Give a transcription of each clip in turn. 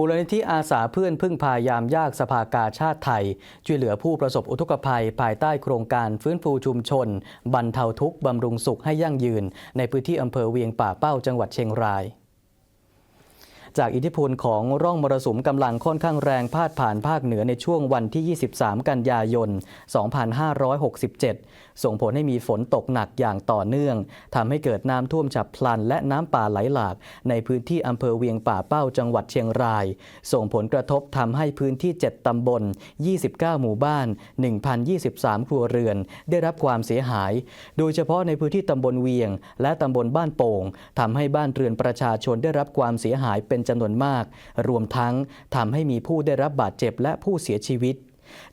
มูลนิธิอาสาเพื่อนพึ่งพายามยากสภากาชาติไทย ช่วยเหลือผู้ประสบอุทกภัยภายใต้โครงการฟื้นฟูชุมชน บรรเทาทุกข์บำรุงสุขให้ยั่งยืน ในพื้นที่อำเภอเวียงป่าเป้าจังหวัดเชียงราย จากอิทธิพลของร่องมรสุมกำลังค่อนข้างแรงพาดผ่านภาคเหนือในช่วงวันที่ 23 กันยายน 2567 ส่งผลให้มีฝนตกหนักอย่างต่อเนื่องทำให้เกิดน้ำท่วมฉับพลัน และน้ำป่าไหลหลาก ในพื้นที่อำเภอเวียงป่าเป้าจังหวัดเชียงราย ส่งผลกระทบทำให้พื้นที่ 7 ตำบล 29 หมู่บ้าน 1,023 ครัวเรือน ได้รับความเสียหาย โดยเฉพาะในพื้นที่ตำบลเวียง และตำบลบ้านโป่งทำให้บ้านเรือนประชาชนได้รับความเสียหายเป็นจำนวนมาก รวมทั้งทำให้มีผู้ได้รับบาดเจ็บและผู้เสียชีวิต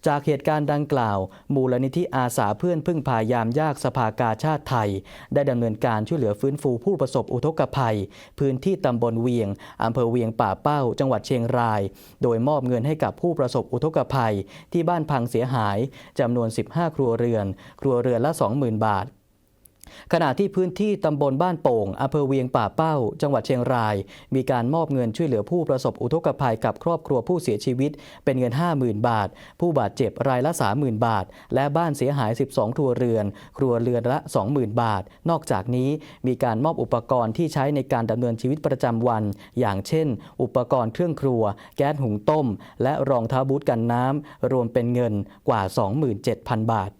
จากเหตุการณ์ดังกล่าว มูลนิธิอาสาเพื่อนพึ่งพายามยากสภากาชาติไทย ได้ดำเนินการช่วยเหลือฟื้นฟูผู้ประสบอุทกภัย พื้นที่ตำบลเวียงอำเภอเวียงป่าเป้า จังหวัดเชียงราย โดยมอบเงินให้กับผู้ประสบอุทกภัย ที่บ้านพังเสียหายจำนวน 15 ครัวเรือน ครัวเรือนละ 20,000 บาท ขณะที่พื้นที่ตำบลบ้านโป่งอำเภอเวียงป่าเป้า จังหวัดเชียงราย มีการมอบเงินช่วยเหลือผู้ประสบอุทกภัยกับครอบครัวผู้เสียชีวิต เป็นเงิน 50,000 บาท ผู้บาดเจ็บรายละ 30,000 บาท และบ้านเสียหาย 12 ครัวเรือน ครัวเรือนละ 20,000 บาท นอกจากนี้มีการมอบอุปกรณ์ที่ใช้ในการดำเนินชีวิตประจำวัน อย่างเช่น อุปกรณ์เครื่องครัว แก๊สหุงต้ม และรองเท้าบูทกันน้ำรวมเป็นเงินกว่า 27,000 บาท